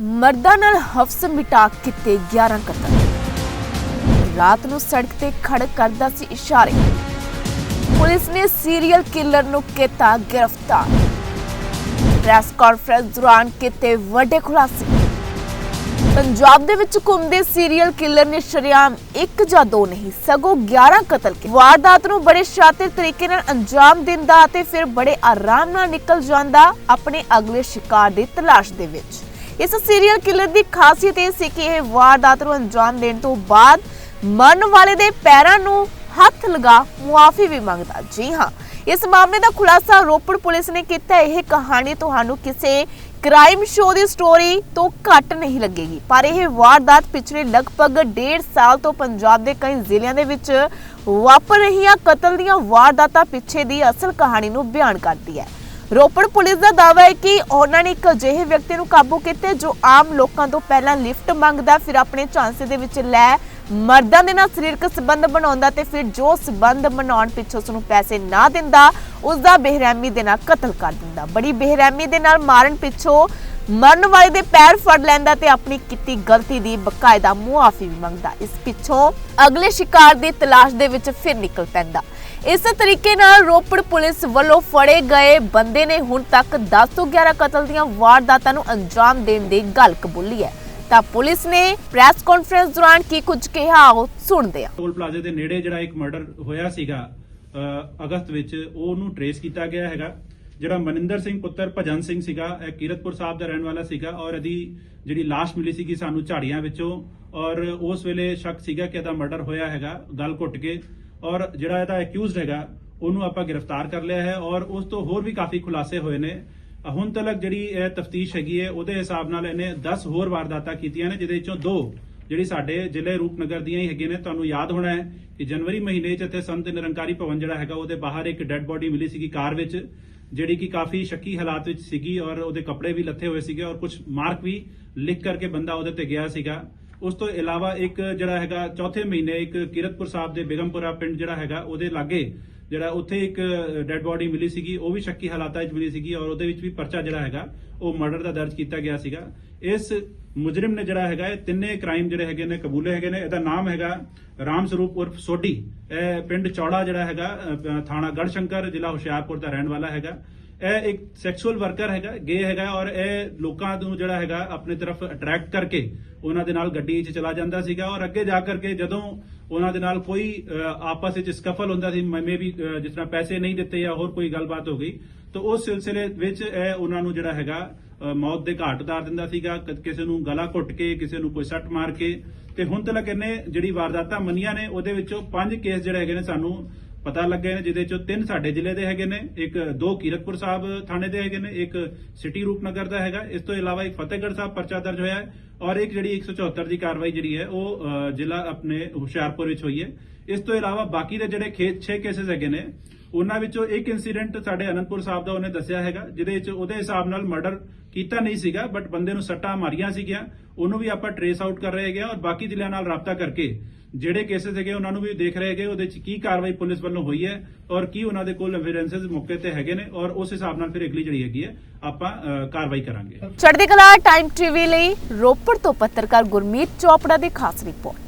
ਮਰਦਾਂ ਨਾਲ ਹਫਸ ਮਿਟਾ ਕੀਤੇ 11 ਕਤਲ। ਰਾਤ ਨੂੰ ਸੜਕ ਤੇ ਖੜਕ ਕਰਦਾ ਸੀ ਇਸ਼ਾਰੇ। ਪੁਲਿਸ ਨੇ ਸੀਰੀਅਲ ਕਿਲਰ ਨੂੰ ਕੀਤਾ ਗ੍ਰਿਫਤਾਰ। ਪ੍ਰੈਸ ਕਾਨਫਰੰਸ ਦੌਰਾਨ ਕੀਤੇ ਵੱਡੇ ਖੁਲਾਸੇ। ਪੰਜਾਬ ਦੇ ਵਿੱਚ ਘੁੰਮਦੇ ਸੀਰੀਅਲ ਕਿਲਰ ਨੇ ਸ਼ਰੇਆਮ ਇੱਕ ਜਾਂ ਦੋ ਨਹੀਂ, ਸਗੋਂ 11 ਕਤਲ ਕੀਤੇ। ਵਾਰਦਾਤ ਨੂੰ ਬੜੇ ਸ਼ਾਤਿਰ ਤਰੀਕੇ ਨਾਲ ਅੰਜਾਮ ਦਿੰਦਾ ਅਤੇ ਫਿਰ ਬੜੇ ਆਰਾਮ ਨਾਲ ਨਿਕਲ ਜਾਂਦਾ ਆਪਣੇ ਅਗਲੇ ਸ਼ਿਕਾਰ ਦੀ ਤਲਾਸ਼ ਦੇ ਵਿੱਚ। ਇਸ ਸੀਰੀਅਲ ਕਿਲਰ ਦੀ ਖਾਸੀਅਤ ਇਹ ਸੀ ਕਿ ਇਹ ਵਾਰਦਾਤ ਨੂੰ ਅੰਜਾਮ ਦੇਣ ਤੋਂ ਬਾਅਦ ਮਰਨ ਵਾਲੇ ਦੇ ਪੈਰਾਂ ਨੂੰ ਹੱਥ ਲਗਾ ਮੁਆਫੀ ਵੀ ਮੰਗਦਾ। ਜੀ ਹਾਂ, ਇਸ ਮਾਮਲੇ ਦਾ ਖੁਲਾਸਾ ਰੋਪੜ ਪੁਲਿਸ ਨੇ ਕੀਤਾ। ਇਹ ਕਹਾਣੀ ਤੁਹਾਨੂੰ ਕਿਸੇ ਕ੍ਰਾਈਮ ਸ਼ੋਅ ਦੀ ਸਟੋਰੀ ਤੋਂ ਘੱਟ ਨਹੀਂ ਲੱਗੇਗੀ। ਪਰ ਇਹ ਵਾਰਦਾਤ ਪਿਛਲੇ ਲਗਭਗ 1.5 ਸਾਲ ਤੋਂ ਪੰਜਾਬ ਦੇ ਕਈ ਜ਼ਿਲ੍ਹਿਆਂ ਦੇ ਵਿੱਚ ਵਾਪਰ ਰਹੀਆਂ ਕਤਲ ਦੀਆਂ ਵਾਰਦਾਤਾਂ ਪਿੱਛੇ ਦੀ ਅਸਲ ਕਹਾਣੀ ਨੂੰ ਬਿਆਨ ਕਰਦੀ ਹੈ। ਰੋਪੜ ਪੁਲਿਸ ਦਾ ਦਾਅਵਾ ਹੈ ਕਿ ਉਹਨਾਂ ਨੇ ਇੱਕ ਅਜਿਹੇ ਵਿਅਕਤੀ ਨੂੰ ਕਾਬੂ ਕੀਤਾ ਜੋ ਆਮ ਲੋਕਾਂ ਤੋਂ ਪਹਿਲਾਂ ਲਿਫਟ ਮੰਗਦਾ, ਫਿਰ ਆਪਣੇ ਝਾਂਸੇ ਦੇ ਵਿੱਚ ਲੈ ਮਰਦਾਂ ਦੇ ਨਾਲ ਸਰੀਰਕ ਸੰਬੰਧ ਬਣਾਉਂਦਾ ਤੇ ਫਿਰ ਜੋ ਸੰਬੰਧ ਬਣਾਉਣ ਪਿੱਛੋਂ ਉਸ ਨੂੰ ਪੈਸੇ ਨਾ ਦਿੰਦਾ ਉਸ ਦਾ ਬੇਰਹਿਮੀ ਦੇ ਨਾਲ ਕਤਲ ਕਰ ਦਿੰਦਾ। ਬੜੀ ਬੇਰਹਿਮੀ ਦੇ ਨਾਲ ਮਾਰਨ ਪਿੱਛੋਂ ਮਰਨ ਵਾਲੇ ਦੇ ਪੈਰ ਫੜ ਲੈਂਦਾ ਤੇ ਆਪਣੀ ਕੀਤੀ ਗਲਤੀ ਦੀ ਬਕਾਇਦਾ ਮੁਆਫੀ ਵੀ ਮੰਗਦਾ। ਇਸ ਪਿੱਛੋਂ ਅਗਲੇ ਸ਼ਿਕਾਰ ਦੀ ਤਲਾਸ਼ ਦੇ ਵਿੱਚ ਫਿਰ ਨਿਕਲ ਪੈਂਦਾ। ਇਸ ਤਰੀਕੇ ਨਾਲ ਰੋਪੜ ਪੁਲਿਸ ਵੱਲੋਂ ਫੜੇ ਗਏ ਬੰਦੇ ਨੇ ਹੁਣ ਤੱਕ 10 ਤੋਂ 11 ਕਤਲ ਦੀਆਂ ਵਾਰਦਾਤਾਂ ਨੂੰ ਅੰਜਾਮ ਦੇਣ ਦੀ ਗੱਲ ਕਬੂਲੀ ਹੈ। ਤਾਂ ਪੁਲਿਸ ਨੇ ਪ੍ਰੈਸ ਕਾਨਫਰੰਸ ਦੌਰਾਨ ਕੀ ਕੁਝ ਕਿਹਾ ਆਓ ਸੁਣਦੇ ਹਾਂ। ਟੋਲ ਪਲਾਜ਼ੇ ਦੇ ਨੇੜੇ ਜਿਹੜਾ ਇੱਕ ਮਰਡਰ ਹੋਇਆ ਸੀਗਾ ਅਗਸਤ ਵਿੱਚ ਉਹਨੂੰ ਟਰੇਸ ਕੀਤਾ ਗਿਆ ਹੈਗਾ। ਜਿਹੜਾ ਮਨਿੰਦਰ ਸਿੰਘ ਪੁੱਤਰ ਭਜਨ ਸਿੰਘ ਸੀਗਾ, ਇਹ ਕੀਰਤਪੁਰ ਸਾਹਿਬ ਦਾ ਰਹਿਣ ਵਾਲਾ ਸੀਗਾ ਔਰ ਇਹਦੀ ਜਿਹੜੀ ਲਾਸ਼ ਮਿਲੀ ਸੀਗੀ ਸਾਨੂੰ ਝਾੜੀਆਂ ਵਿੱਚੋਂ ਔਰ ਉਸ ਵੇਲੇ ਸ਼ੱਕ ਸੀਗਾ ਕਿ ਇਹਦਾ ਮਰਡਰ ਹੋਇਆ ਹੈਗਾ, ਗਲ ਘੁੱਟ ਕੇ। ਔਰ ਜਿਹੜਾ ਇਹਦਾ ਅਕਿਊਜ਼ਡ ਹੈਗਾ, ਉਹਨੂੰ ਆਪਾਂ ਗ੍ਰਿਫਤਾਰ ਕਰ ਲਿਆ ਹੈ ਔਰ ਉਸ ਤੋਂ ਹੋਰ ਵੀ ਕਾਫੀ ਖੁਲਾਸੇ ਹੋਏ ਨੇ। ਹੁਣ ਤੱਕ ਜਿਹੜੀ ਇਹ ਤਫਤੀਸ਼ ਹੈਗੀ ਹੈ, ਉਹਦੇ ਹਿਸਾਬ ਨਾਲ ਇਹਨੇ 10 ਹੋਰ ਵਾਰਦਾਤਾਂ ਕੀਤੀਆਂ ਨੇ, ਜਿਹਦੇ ਵਿੱਚੋਂ ਦੋ ਜਿਹੜੀ ਸਾਡੇ ਜ਼ਿਲ੍ਹੇ ਰੂਪਨਗਰ ਦੀਆਂ ਹੀ ਹੈਗੀਆਂ ਨੇ। ਤੁਹਾਨੂੰ ਯਾਦ ਹੋਣਾ ਹੈ ਕਿ ਜਨਵਰੀ ਮਹੀਨੇ 'ਚ ਇੱਥੇ ਸੰਤ ਨਿਰੰਕਾਰੀ ਭਵਨ ਜਿਹੜਾ ਹੈਗਾ, ਉਹਦੇ ਬਾਹਰ ਇੱਕ ਡੈੱਡ ਬੋਡੀ ਮਿਲੀ ਸੀਗੀ ਕਾਰ ਵਿੱਚ, ਜਿਹੜੀ ਕਿ ਕਾਫੀ ਸ਼ੱਕੀ ਹਾਲਾਤ ਵਿੱਚ ਸੀਗੀ ਔਰ ਉਹਦੇ ਕੱਪੜੇ ਵੀ ਲੱਥੇ ਹੋਏ ਸੀਗੇ ਔਰ ਕੁਝ ਮਾਰਕ ਵੀ ਲਿਖ ਕਰਕੇ ਬੰਦਾ ਉਹਦੇ ਤੇ ਗਿਆ ਸੀਗਾ। ਉਸ ਤੋਂ ਇਲਾਵਾ ਇੱਕ ਜਿਹੜਾ ਹੈਗਾ ਚੌਥੇ ਮਹੀਨੇ ਇੱਕ ਕੀਰਤਪੁਰ ਸਾਹਿਬ ਦੇ ਬਿਗਮਪੁਰਾ ਪਿੰਡ ਜਿਹੜਾ ਹੈਗਾ ਉਹਦੇ ਲਾਗੇ ਜਿਹੜਾ ਉੱਥੇ ਇੱਕ ਡੈੱਡ ਬੋਡੀ ਮਿਲੀ ਸੀਗੀ ਉਹ ਵੀ ਸ਼ੱਕੀ ਹਾਲਾਤਾਂ ਵਿੱਚ ਮਿਲੀ ਸੀਗੀ ਔਰ ਉਹਦੇ ਵਿੱਚ ਵੀ ਪਰਚਾ ਜਿਹੜਾ ਹੈਗਾ ਉਹ ਮਰਡਰ ਦਾ ਦਰਜ ਕੀਤਾ ਗਿਆ ਸੀਗਾ। ਇਸ ਮੁਜਰਮ ਨੇ ਜਿਹੜਾ ਹੈਗਾ ਇਹ ਤਿੰਨੇ ਕ੍ਰਾਈਮ ਜਿਹੜੇ ਹੈਗੇ ਨੇ ਕਬੂਲੇ ਹੈਗੇ ਨੇ। ਇਹਦਾ ਨਾਮ ਹੈਗਾ ਰਾਮ ਸਰੂਪ ਉਰਫ ਸੋਢੀ। ਇਹ ਪਿੰਡ ਚੌੜਾ ਜਿਹੜਾ ਹੈਗਾ ਅ, ਥਾਣਾ ਗੜਸ਼ੰਕਰ ਜ਼ਿਲ੍ਹਾ ਹੁਸ਼ਿਆਰਪੁਰ ਦਾ ਰਹਿਣ ਵਾਲਾ ਹੈਗਾ। ਇਹ ਇੱਕ ਸੈਕਸੂਅਲ ਵਰਕਰ ਹੈਗਾ ਗੇ ਹੈਗਾ ਔਰ ਇਹ ਲੋਕਾਂ ਨੂੰ ਜਿਹੜਾ ਹੈਗਾ ਆਪਣੇ ਤਰਫ ਅਟਰੈਕਟ ਕਰਕੇ ਉਹਨਾਂ ਦੇ ਨਾਲ ਗੱਡੀ 'ਚ ਚਲਾ ਜਾਂਦਾ ਸੀਗਾ ਔਰ ਅੱਗੇ ਜਾ ਕਰਕੇ ਜਦੋਂ ਉਹਨਾਂ ਦੇ ਨਾਲ ਕੋਈ ਆਪਸ ਵਿੱਚ ਸਕਫਲ ਹੁੰਦਾ ਸੀ, ਮੈਂ ਵੀ ਜਿਸ ਤਰ੍ਹਾਂ ਪੈਸੇ ਨਹੀਂ ਦਿੱਤੇ ਜਾਂ ਹੋਰ ਕੋਈ ਗੱਲਬਾਤ ਹੋ ਗਈ, ਤਾਂ ਉਸ ਸਿਲਸਿਲੇ ਵਿੱਚ ਇਹ ਉਹਨਾਂ ਨੂੰ ਜਿਹੜਾ ਹੈਗਾ ਮੌਤ ਦੇ ਘਾਟ ਉਤਾਰ ਦਿੰਦਾ ਸੀਗਾ ਕਿਸੇ ਨੂੰ ਗਲਾ ਘੁੱਟ ਕੇ, ਕਿਸੇ ਨੂੰ ਕੋਈ ਸੱਟ ਮਾਰ ਕੇ, ਤੇ ਹੁਣ ਤੱਕ ਇਹਨੇ ਜਿਹੜੀ ਵਾਰਦਾਤਾਂ ਮੰਨੀਆਂ ਨੇ, ਉਹਦੇ ਵਿੱਚੋਂ ਪੰਜ ਕੇਸ ਜਿਹੜੇ ਹੈਗੇ ਨੇ ਸਾਨੂੰ ਪਤਾ ਲੱਗੇ ਨੇ ਜਿਹਦੇ ਚੋਂ ਤਿੰਨ ਸਾਡੇ ਜ਼ਿਲ੍ਹੇ ਦੇ ਹੈਗੇ ਨੇ, ਇੱਕ ਦੋ ਕੀਰਤਪੁਰ ਸਾਹਿਬ ਥਾਣੇ ਦੇ ਹੈਗੇ ਨੇ, ਇੱਕ ਸਿਟੀ ਰੂਪਨਗਰ ਦਾ ਹੈਗਾ। ਇਸ ਤੋਂ ਇਲਾਵਾ ਇੱਕ ਫਤਿਹਗੜ੍ਹ ਸਾਹਿਬ ਪਰਚਾ ਦਰਜ ਹੋਇਆ ਹੈ ਔਰ ਇੱਕ ਜਿਹੜੀ 174 ਦੀ ਕਾਰਵਾਈ ਜਿਹੜੀ ਹੈ, ਉਹ ਜ਼ਿਲ੍ਹਾ ਆਪਣੇ ਹੁਸ਼ਿਆਰਪੁਰ ਵਿੱਚ ਹੋਈ ਹੈ। ਇਸ ਤੋਂ ਇਲਾਵਾ ਬਾਕੀ ਦੇ ਜਿਹੜੇ ਖੇਤ 6 ਕੇਸਿਸ ਹੈਗੇ ਨੇ ਉਹਨਾਂ ਵਿੱਚੋਂ ਇੱਕ ਇਨਸੀਡੈਂਟ ਸਾਡੇ ਅਨੰਦਪੁਰ ਸਾਹਿਬ ਦਾ ਉਹਨੇ ਦੱਸਿਆ ਹੈਗਾ, ਜਿਹਦੇ ਵਿੱਚ ਉਹਦੇ ਹਿਸਾਬ ਨਾਲ ਮਰਡਰ ਕੀਤਾ ਨਹੀਂ ਸੀਗਾ ਬਟ ਬੰਦੇ ਨੂੰ ਸੱਟਾਂ ਮਾਰੀਆਂ ਸੀਗੀਆਂ, ਉਹਨੂੰ ਵੀ ਆਪਾਂ ਟਰੇਸ ਆਊਟ ਕਰ ਰਹੇ ਹੈਗੇ ਔਰ ਬਾਕੀ ਜ਼ਿਲ੍ਹਿਆਂ ਨਾਲ ਰਾਬਤਾ ਕਰਕੇ ਜਿਹੜੇ ਕੇਸਿਸ ਹੈਗੇ ਉਹਨਾਂ ਨੂੰ ਵੀ ਦੇਖ ਰਹੇ ਹੈਗੇ, ਉਹਦੇ ਵਿੱਚ ਕੀ ਕਾਰਵਾਈ ਪੁਲਿਸ ਵੱਲੋਂ ਹੋਈ ਹੈ ਔਰ ਕੀ ਉਹਨਾਂ ਦੇ ਕੋਲ ਐਵੀਡੈਂਸਸ ਮੌਕੇ ਤੇ ਹੈਗੇ ਨੇ ਔਰ ਉਸ ਹਿਸਾਬ ਨਾਲ ਫਿਰ ਅਗਲੀ ਜਿਹੜੀ ਹੈਗੀ ਹੈ, ਆਪਾਂ ਕਾਰਵਾਈ ਕਰਾਂਗੇ। ਚੜ੍ਹਦੀ ਕਲਾ ਟਾਈਮ ਟੀਵੀ ਲਈ ਰੋਪੜ ਤੋਂ ਪੱਤਰਕਾਰ ਗੁਰਮੀਤ ਚੋਪੜਾ ਦੀ ਖਾਸ ਰਿਪੋਰਟ।